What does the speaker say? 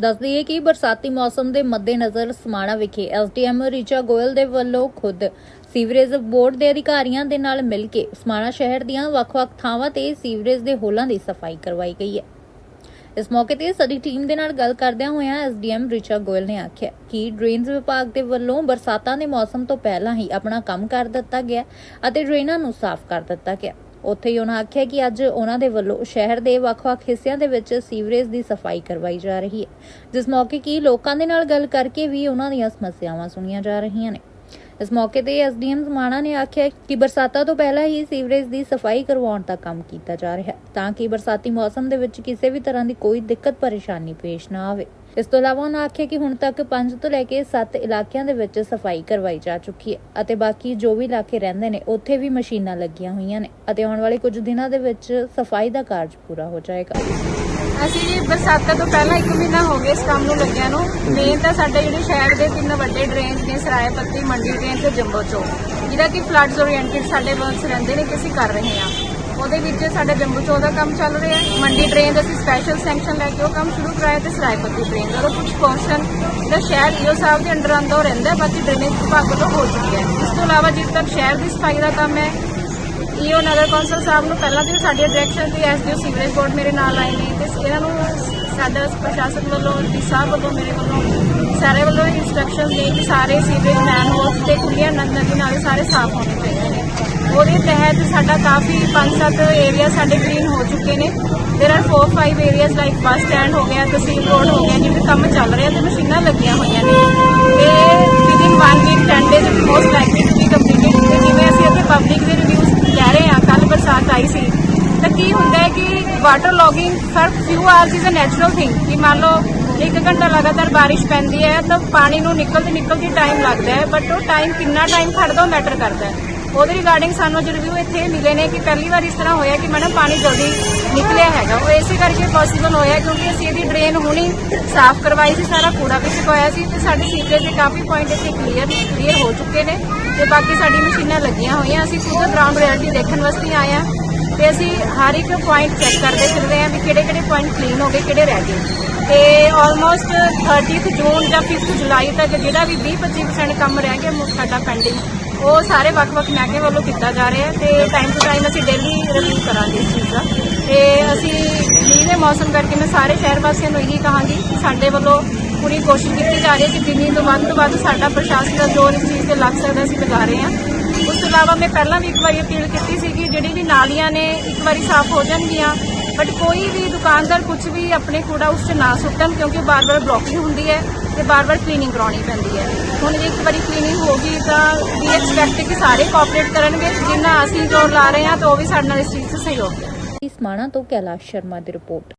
ਦੱਸ ਦਈਏ ਕਿ ਬਰਸਾਤੀ ਮੌਸਮ ਦੇ ਮੱਦੇਨਜ਼ਰ ਸਮਾਣਾ ਵਿਖੇ ਐਸਡੀਐਮ ਰਿਚਾ ਗੋਇਲ ਦੇ ਵੱਲੋਂ ਖੁਦ ਸੀਵਰੇਜ ਬੋਰਡ ਦੇ ਅਧਿਕਾਰੀਆਂ ਦੇ ਨਾਲ ਮਿਲ ਕੇ ਸਮਾਣਾ ਸ਼ਹਿਰ ਦੀਆਂ ਵੱਖ-ਵੱਖ ਥਾਵਾਂ ਤੇ ਸੀਵਰੇਜ ਦੇ ਹੋਲਾਂ ਦੀ ਸਫ਼ਾਈ ਕਰਵਾਈ ਗਈ ਹੈ। ਇਸ ਮੌਕੇ ਤੇ ਸਾਡੀ ਟੀਮ ਦੇ ਨਾਲ ਗੱਲ ਕਰਦਿਆਂ ਹੋਇਆਂ ਐਸਡੀਐਮ ਰਿਚਾ ਗੋਇਲ ਨੇ ਆਖਿਆ ਕਿ ਡਰੇਨਸ ਵਿਭਾਗ ਦੇ ਵੱਲੋਂ ਬਰਸਾਤਾਂ ਦੇ ਮੌਸਮ ਤੋਂ ਪਹਿਲਾਂ ਹੀ ਆਪਣਾ ਕੰਮ ਕਰ ਦਿੱਤਾ ਗਿਆ ਅਤੇ ਡਰੇਨਾਂ ਨੂੰ ਸਾਫ਼ ਕਰ ਦਿੱਤਾ ਗਿਆ। ਉੱਥੇ ਹੀ ਉਹਨਾਂ ਆਖਿਆ ਕਿ ਅੱਜ ਉਹਨਾਂ ਦੇ ਵੱਲੋਂ ਸ਼ਹਿਰ ਦੇ ਵੱਖ-ਵੱਖ ਹਿੱਸਿਆਂ ਦੇ ਵਿੱਚ ਸੀਵਰੇਜ ਦੀ ਸਫ਼ਾਈ ਕਰਵਾਈ ਜਾ ਰਹੀ ਹੈ, ਜਿਸ ਮੌਕੇ ਕੀ ਲੋਕਾਂ ਦੇ ਨਾਲ ਗੱਲ ਕਰਕੇ ਵੀ ਉਹਨਾਂ ਦੀਆਂ ਸਮੱਸਿਆਵਾਂ ਸੁਣੀਆਂ ਜਾ ਰਹੀਆਂ ਨੇ। ਇਸ ਮੌਕੇ ਤੇ ਐਸਡੀਐਮ ਸਮਾਣਾ ਨੇ ਆਖਿਆ ਕਿ ਬਰਸਾਤਾਂ ਤੋਂ ਪਹਿਲਾਂ ਹੀ ਸੀਵਰੇਜ ਦੀ ਸਫ਼ਾਈ ਕਰਵਾਉਣ ਦਾ ਕੰਮ ਕੀਤਾ ਜਾ ਰਿਹਾ ਹੈ, ਤਾਂ ਕਿ ਬਰਸਾਤੀ ਮੌਸਮ ਦੇ ਵਿੱਚ ਕਿਸੇ ਵੀ ਤਰ੍ਹਾਂ ਦੀ ਕੋਈ ਦਿੱਕਤ ਪਰੇਸ਼ਾਨੀ ਪੇਸ਼ ਨਾ ਆਵੇ। ਇਸ ਤੋਂ ਇਲਾਵਾ ਉਹਨਾਂ ਆਖਿਆ ਕਿ ਹੁਣ ਤੱਕ 5 ਤੋਂ ਲੈ ਕੇ 7 ਇਲਾਕਿਆਂ ਦੇ ਵਿੱਚ ਸਫ਼ਾਈ ਕਰਵਾਈ ਜਾ ਚੁੱਕੀ ਹੈ ਅਤੇ ਬਾਕੀ ਜੋ ਵੀ ਇਲਾਕੇ ਰਹਿੰਦੇ ਨੇ, ਉੱਥੇ ਵੀ ਮਸ਼ੀਨਾਂ ਲੱਗੀਆਂ ਹੋਈਆਂ ਨੇ ਅਤੇ ਆਉਣ ਵਾਲੇ ਕੁਝ ਦਿਨਾਂ ਦੇ ਵਿੱਚ ਸਫ਼ਾਈ ਦਾ ਕਾਰਜ ਪੂਰਾ ਹੋ ਜਾਏਗਾ। ਅਸੀਂ ਜੀ ਬਰਸਾਤਾਂ ਤੋਂ ਪਹਿਲਾਂ 1 ਮਹੀਨਾ ਹੋ ਗਿਆ ਇਸ ਕੰਮ ਨੂੰ ਲੱਗਿਆ ਨੂੰ। ਮੇਨ ਤਾਂ ਸਾਡੇ ਜਿਹੜੇ ਸ਼ਹਿਰ ਦੇ ਤਿੰਨ ਵੱਡੇ ਡਰੇਨਸ ਨੇ ਸਰਾਏ ਪੱਤੀ ਮੰਡੀ ਡਰੇਨ ਤੇ ਜੰਬੋ ਚੌਕ। ਜਿਹਦਾ ਕਿ ਫਲੱਡਸ ਓਰੀਐਂਟਡ ਸਾਡੇ ਵਰਕਸ ਰਹਿੰਦੇ ਨੇ ਕਿ ਅਸੀਂ ਕਰ ਰਹੇ ਹਾਂ। ਉਹਦੇ ਵਿੱਚ ਸਾਡਾ ਜੰਬੋ ਚੌਕ ਦਾ ਕੰਮ ਚੱਲ ਰਿਹਾ ਹੈ। ਮੰਡੀ ਡਰੇਨ ਦਾ ਅਸੀਂ ਸਪੈਸ਼ਲ ਸੈਂਕਸ਼ਨ ਲੈ ਕੇ ਉਹ ਕੰਮ ਸ਼ੁਰੂ ਕਰਾਇਆ ਤੇ ਸਰਾਏ ਪੱਤੀ ਡਰੇਨ ਦਾ। ਉਹਦਾ ਕੁਝ ਪੋਰਸ਼ਨ ਜਿਹੜਾ ਸ਼ਹਿਰ ਈਓ ਸਾਹਿਬ ਦੇ ਅੰਡਰ ਆਉਂਦਾ ਰਹਿੰਦਾ ਬਾਕੀ ਡਰੇਨੇਜ ਵਿਭਾਗ ਵੱਲੋਂ ਹੋ ਚੁੱਕਿਆ ਹੈ। ਇਸ ਤੋਂ ਇਲਾਵਾ ਜਿਸ ਤੱਕ ਸ਼ਹਿਰ ਦੀ ਸਫ਼ਾਈ ਦਾ ਕੰਮ ਹੈ, ਈਓ ਨਗਰ ਕੌਂਸਲ ਸਾਹਿਬ ਨੂੰ ਪਹਿਲਾਂ ਵੀ ਸਾਡੀ ਡਾਇਰੈਕਸ਼ਨ ਤੇ ਐਸਡੀਓ ਸੀਵਰੇਜ ਬੋਰਡ ਮੇਰੇ ਨਾਲ ਆਏ ਨੇ ਤੇ ਇਹਨਾਂ ਨੂੰ ਸਾਡਾ ਪ੍ਰਸ਼ਾਸਨ ਵੱਲੋਂ, ਡੀ ਸਾਹਿਬ ਵੱਲੋਂ, ਮੇਰੇ ਵੱਲੋਂ ਸਾਰੇ ਵੱਲੋਂ ਇਨਸਟਰਕਸ਼ਨ ਨੇ ਕਿ ਸਾਰੇ ਸੀਵਰੇਜ ਮੈਨਹੋਲਸ ਤੇ ਖੁੱਲੀਆਂ ਨਦ- ਨਦੀ ਨਾਲੇ ਸਾਰੇ ਸਾਫ਼ ਹੋਣੇ ਚਾਹੀਦੇ ਨੇ। ਉਹਦੇ ਤਹਿਤ ਸਾਡਾ ਕਾਫੀ 5-7 ਏਰੀਆ ਸਾਡੇ ਗ੍ਰੀਨ ਹੋ ਚੁੱਕੇ ਨੇ। There are 4-5 areas like bus stand ਹੋ ਗਿਆ, ਤਹਿਸੀਲ ਰੋਡ ਹੋ ਗਿਆ, ਜਿਵੇਂ ਕੰਮ ਚੱਲ ਰਿਹਾ ਤੇ ਮਸ਼ੀਨਾਂ ਲੱਗੀਆਂ ਹੋਈਆਂ ਨੇ। ਤੇ within 1 week 10 days it most likely to be completed ਤੇ ਜਿਵੇਂ ਅਸੀਂ ਇੱਥੇ ਪਬਲਿਕ ਦੇ ਰਿਵਿਊਜ਼ ਕਹਿ ਰਹੇ ਹਾਂ ਕੱਲ ਬਰਸਾਤ ਆਈ ਸੀ, ਤਾਂ ਕੀ ਹੁੰਦਾ ਹੈ ਕਿ water logging for few hours is a natural thing ਕਿ ਮੰਨ ਲਓ, ਇੱਕ ਘੰਟਾ ਲਗਾਤਾਰ ਬਾਰਿਸ਼ ਪੈਂਦੀ ਹੈ, ਤਾਂ ਪਾਣੀ ਨੂੰ ਨਿਕਲਦੇ ਨਿਕਲਦੇ ਟਾਈਮ ਲੱਗਦਾ ਹੈ ਬਟ ਉਹ ਟਾਈਮ ਕਿੰਨਾ ਟਾਈਮ ਖੜਦਾ ਉਹ ਮੈਟਰ ਕਰਦਾ ਹੈ। ਉਹਦੇ ਰਿਗਾਰਡਿੰਗ ਸਾਨੂੰ ਅੱਜ ਰਿਵਿਊ ਇੱਥੇ ਮਿਲੇ ਨੇ ਕਿ ਪਹਿਲੀ ਵਾਰ ਇਸ ਤਰ੍ਹਾਂ ਹੋਇਆ ਕਿ ਮੈਡਮ ਪਾਣੀ ਜਲਦੀ ਨਿਕਲਿਆ ਹੈਗਾ। ਉਹ ਇਸੇ ਕਰਕੇ ਪੋਸੀਬਲ ਹੋਇਆ ਕਿਉਂਕਿ ਅਸੀਂ ਇਹਦੀ ਡਰੇਨ ਹੁਣੀ ਸਾਫ਼ ਕਰਵਾਈ ਸੀ, ਸਾਰਾ ਕੂੜਾ ਵੀ ਚੁਕਾਇਆ ਸੀ ਤੇ ਸਾਡੇ ਸੀਵਰੇਜ ਦੇ ਕਾਫੀ ਪੁਆਇੰਟ ਇੱਥੇ ਕਲੀਅਰ ਕਲੀਅਰ ਹੋ ਚੁੱਕੇ ਨੇ ਤੇ ਬਾਕੀ ਸਾਡੀ ਮਸ਼ੀਨਾਂ ਲੱਗੀਆਂ ਹੋਈਆਂ। ਅਸੀਂ ਖੁਦ ਗਰਾਊਂਡ ਰਿਐਲਿਟੀ ਦੇਖਣ ਵਾਸਤੇ ਆਏ ਹਾਂ ਤੇ ਅਸੀਂ ਹਰ ਇੱਕ ਪੁਆਇੰਟ ਚੈੱਕ ਕਰਦੇ ਫਿਰਦੇ ਹਾਂ ਵੀ ਕਿਹੜੇ ਕਿਹੜੇ ਪੁਆਇੰਟ ਕਲੀਨ ਹੋ ਗਏ, ਕਿਹੜੇ ਰਹਿ ਗਏ। ਤੇ ਆਲਮੋਸਟ 30th ਜੂਨ ਜਾਂ 5th ਜੁਲਾਈ ਤੱਕ ਜਿਹੜਾ ਵੀ 20-25% ਕੰਮ ਰਹਿ ਗਿਆ ਸਾਡਾ ਪੈਂਡਿੰਗ ਉਹ ਸਾਰੇ ਵੱਖ-ਵੱਖ ਮਹਿਕਮੇ ਵੱਲੋਂ ਕੀਤਾ ਜਾ ਰਿਹਾ ਹੈ ਤੇ ਟਾਈਮ ਟੂ ਟਾਈਮ ਅਸੀਂ ਡੇਲੀ ਰਿਵਿਊ ਕਰਾਂਗੇ ਇਸ ਚੀਜ਼ ਦਾ। ਤੇ ਅਸੀਂ ਮੀਂਹ ਦੇ ਮੌਸਮ ਕਰਕੇ ਮੈਂ ਸਾਰੇ ਸ਼ਹਿਰ ਵਾਸੀਆਂ ਨੂੰ ਇਹੀ ਕਹਾਂਗੀ ਕਿ ਸਾਡੇ ਵੱਲੋਂ ਪੂਰੀ ਕੋਸ਼ਿਸ਼ ਕੀਤੀ ਜਾ ਰਹੀ ਹੈ ਕਿ ਜਿੰਨੀ ਤੋਂ ਵੱਧ ਤੋਂ ਵੱਧ ਸਾਡਾ ਪ੍ਰਸ਼ਾਸਨ ਦਾ ਜ਼ੋਰ ਇਸ ਚੀਜ਼ ਤੇ ਲੱਗ ਸਕਦਾ ਅਸੀਂ ਲਗਾ ਰਹੇ ਹਾਂ। ਉਸ ਤੋਂ ਇਲਾਵਾ ਮੈਂ ਪਹਿਲਾਂ ਵੀ ਇੱਕ ਵਾਰੀ ਅਪੀਲ ਕੀਤੀ ਸੀ ਕਿ ਜਿਹੜੀ ਵੀ ਨਾਲੀਆਂ ਨੇ ਇੱਕ ਵਾਰੀ ਸਾਫ਼ ਹੋ ਜਾਣਗੀਆਂ ਬਟ ਕੋਈ ਵੀ ਦੁਕਾਨਦਾਰ ਕੁਝ ਵੀ ਆਪਣੇ ਕੂੜਾ ਉਸ 'ਚ ਨਾ ਸੁੱਟਣ ਕਿਉਂਕਿ ਬਾਰ-ਬਾਰ ਬਲੌਕਿੰਗ ਹੁੰਦੀ ਹੈ ਤੇ ਬਾਰ-ਬਾਰ ਕਲੀਨਿੰਗ ਕਰਾਉਣੀ ਪੈਂਦੀ ਹੈ। ਹੁਣ ਜੇ ਇੱਕ ਵਾਰੀ ਕਲੀਨਿੰਗ ਹੋ ਗਈ ਤਾਂ ਵੀ ਐਕਸਪੈਕਟ ਕਿ ਸਾਰੇ ਕੋਆਪਰੇਟ ਕਰਨਗੇ, ਜਿੰਨਾ ਅਸੀਂ ਜ਼ੋਰ ਲਾ ਰਹੇ ਹਾਂ ਤਾਂ ਉਹ ਵੀ ਸਾਡੇ ਨਾਲ ਇਸ ਚੀਜ਼ 'ਚ ਸਹਿਯੋਗ ਦੇਣ ਸਮਾਣਾ ਤੋਂ ਕੈਲਾਸ਼ ਸ਼ਰਮਾ ਦੀ ਰਿਪੋਰਟ।